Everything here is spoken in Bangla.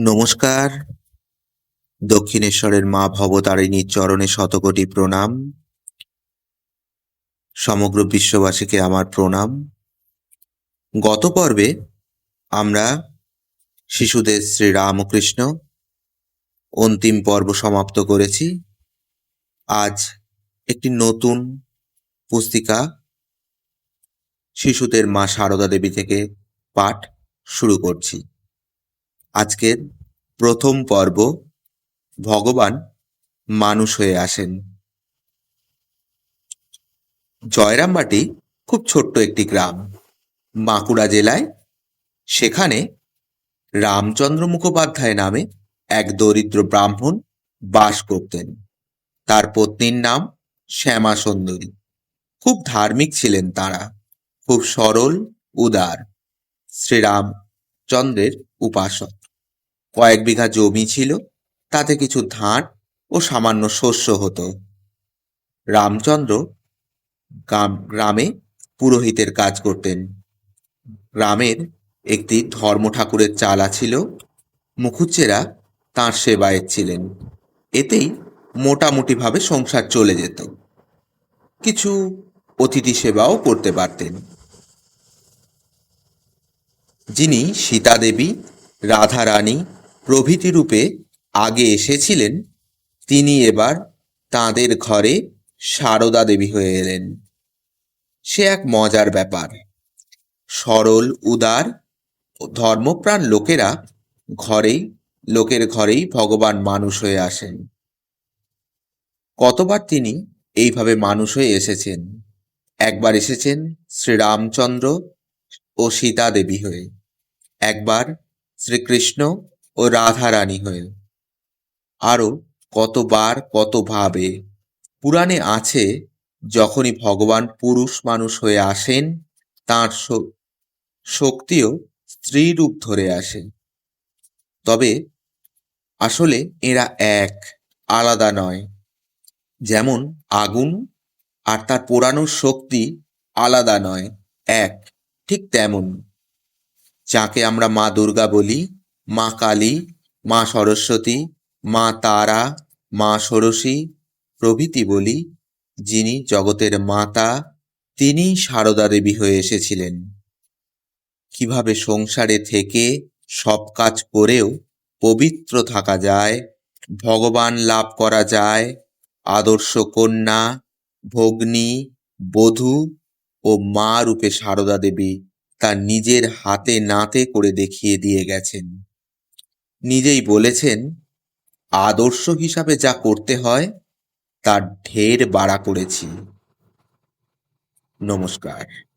নমস্কার। দক্ষিণেশ্বরের মা ভবতারিণীর চরণে শতকোটি প্রণাম। সমগ্র বিশ্ববাসীকে আমার প্রণাম। গত পর্বে আমরা শিশুদের শ্রী রামকৃষ্ণ অন্তিম পর্ব সমাপ্ত করেছি। আজ একটি নতুন পুস্তিকা শিশুদের মা সারদা দেবী থেকে পাঠ শুরু করছি। আজকের প্রথম পর্ব, ভগবান মানুষ হয়ে আসেন। জয়রামবাটি খুব ছোট্ট একটি গ্রাম। বাঁকুড়া জেলায় সেখানে রামচন্দ্র মুখোপাধ্যায় নামে এক দরিদ্র ব্রাহ্মণ বাস করতেন। তার পত্নীর নাম শ্যামা সুন্দরী। খুব ধার্মিক ছিলেন তারা। খুব সরল, উদার। শ্রীরামচন্দ্রের উপাসক। কয়েক বিঘা জমি ছিল, তাতে কিছু ধান ও সামান্য শস্য হতো। রামচন্দ্র গ্রাম- পুরোহিতের কাজ করতেন। গ্রামের একটি ধর্ম ঠাকুরের চালা ছিল মুখুজ্জেরা তাঁর সেবায়েত ছিলেন। এতেই মোটামুটিভাবে সংসার চলে যেত। কিছু অতিথি সেবাও করতে পারতেন। যিনি সীতা দেবী রাধারানী প্রভৃতি রূপে আগে এসেছিলেন, তিনি এবার তাঁদের ঘরে সারদা দেবী হয়ে এলেন। সে এক মজার ব্যাপার। সরল, উদার ধর্মপ্রাণ লোকেরা ঘরেই, লোকের ঘরেই ভগবান মানুষ হয়ে আসেন। কতবার তিনি এইভাবে মানুষ হয়ে এসেছেন? একবার এসেছেন শ্রীরামচন্দ্র ও সীতা দেবী হয়ে। একবার শ্রীকৃষ্ণ ও রাধা রানী হয়ে। আরও কতবার কতভাবে পুরাণে আছে, যখনই ভগবান পুরুষ মানুষ হয়ে আসেন, তাঁর শক্তিও স্ত্রী রূপ ধরে আসে। তবে আসলে এরা এক, আলাদা নয়। যেমন আগুন আর তার পোড়ানোর শক্তি আলাদা নয়, এক, ঠিক তেমন। যাকে আমরা মা দুর্গা বলি, মা কালী, মা সরস্বতী, মা তারা, মা ষোড়শী প্রভৃতি বলি, যিনি জগতের মাতা তিনি সারদা দেবী হয়ে এসেছিলেন। কীভাবে সংসারে থেকে সব কাজ করেও পবিত্র থাকা যায়, ভগবান লাভ করা যায়, আদর্শ কন্যা, ভগ্নী, বধূ ও মা রূপে সারদা দেবী তার নিজের হাতে নাতে করে দেখিয়ে দিয়ে গেছেন। নিজেই বলেছেন, আদর্শ হিসাবে যা করতে হয়, তার ঢের বাড়া করেছি। নমস্কার।